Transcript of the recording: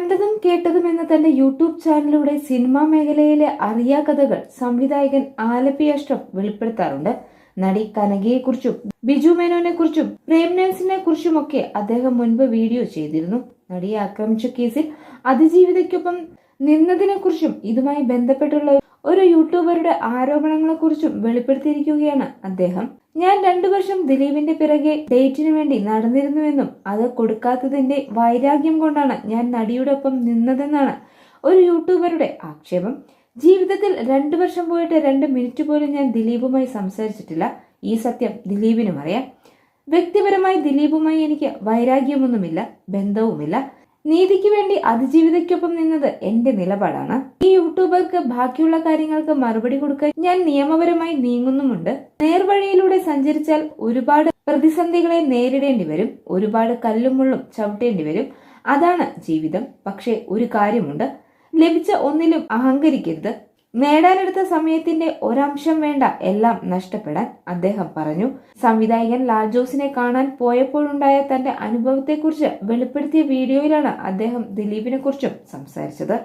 കണ്ടതും കേട്ടതും എന്ന തന്റെ യൂട്യൂബ് ചാനലിലൂടെ സിനിമാ മേഖലയിലെ അറിയാ കഥകൾ സംവിധായകൻ ആലപ്പി അഷ്ടം വെളിപ്പെടുത്താറുണ്ട്. നടി കനകയെക്കുറിച്ചും ബിജു മേനോനെ കുറിച്ചും പ്രേംനേഴ്സിനെ കുറിച്ചുമൊക്കെ അദ്ദേഹം മുൻപ് വീഡിയോ ചെയ്തിരുന്നു. നടിയെ ആക്രമിച്ച കേസിൽ അതിജീവിതയ്ക്കൊപ്പം നിന്നതിനെക്കുറിച്ചും ഇതുമായി ബന്ധപ്പെട്ടുള്ള ഒരു യൂട്യൂബറുടെ ആരോപണങ്ങളെക്കുറിച്ചും വെളിപ്പെടുത്തിയിരിക്കുകയാണ് അദ്ദേഹം. ഞാൻ രണ്ടു വർഷം ദിലീപിന്റെ പിറകെ ഡേറ്റിനു വേണ്ടി നടന്നിരുന്നുവെന്നും അത് കൊടുക്കാത്തതിന്റെ വൈരാഗ്യം കൊണ്ടാണ് ഞാൻ നടിയുടെ ഒപ്പം നിന്നതെന്നാണ് ഒരു യൂട്യൂബറുടെ ആക്ഷേപം. ജീവിതത്തിൽ രണ്ടു വർഷം പോയിട്ട് രണ്ട് മിനിറ്റ് പോലും ഞാൻ ദിലീപുമായി സംസാരിച്ചിട്ടില്ല. ഈ സത്യം ദിലീപിനും അറിയാം. വ്യക്തിപരമായി ദിലീപുമായി എനിക്ക് വൈരാഗ്യമൊന്നുമില്ല ബന്ധവുമില്ല. നീതിക്ക് വേണ്ടി അതിജീവിതയ്ക്കൊപ്പം നിന്നത് എന്റെ നിലപാടാണ്. ഈ യൂട്യൂബർക്ക് ബാക്കിയുള്ള കാര്യങ്ങൾക്ക് മറുപടി കൊടുക്കാൻ ഞാൻ നിയമപരമായി നീങ്ങുന്നുമുണ്ട്. നേർവഴിയിലൂടെ സഞ്ചരിച്ചാൽ ഒരുപാട് പ്രതിസന്ധികളെ നേരിടേണ്ടി വരും ഒരുപാട് കല്ലും മുള്ളും ചവിട്ടേണ്ടി വരും. അതാണ് ജീവിതം. പക്ഷേ ഒരു കാര്യമുണ്ട്. ലഭിച്ച ഒന്നിലും അഹങ്കരിക്കരുത്. നേടാനെടുത്ത സമയത്തിന്റെ ഒരംശം വേണ്ട എല്ലാം നഷ്ടപ്പെടാൻ അദ്ദേഹം പറഞ്ഞു. സംവിധായകൻ ലാൽ ജോസിനെ കാണാൻ പോയപ്പോഴുണ്ടായ തന്റെ അനുഭവത്തെക്കുറിച്ച് വെളിപ്പെടുത്തിയ വീഡിയോയിലാണ് അദ്ദേഹം ദിലീപിനെ കുറിച്ചും സംസാരിച്ചത്.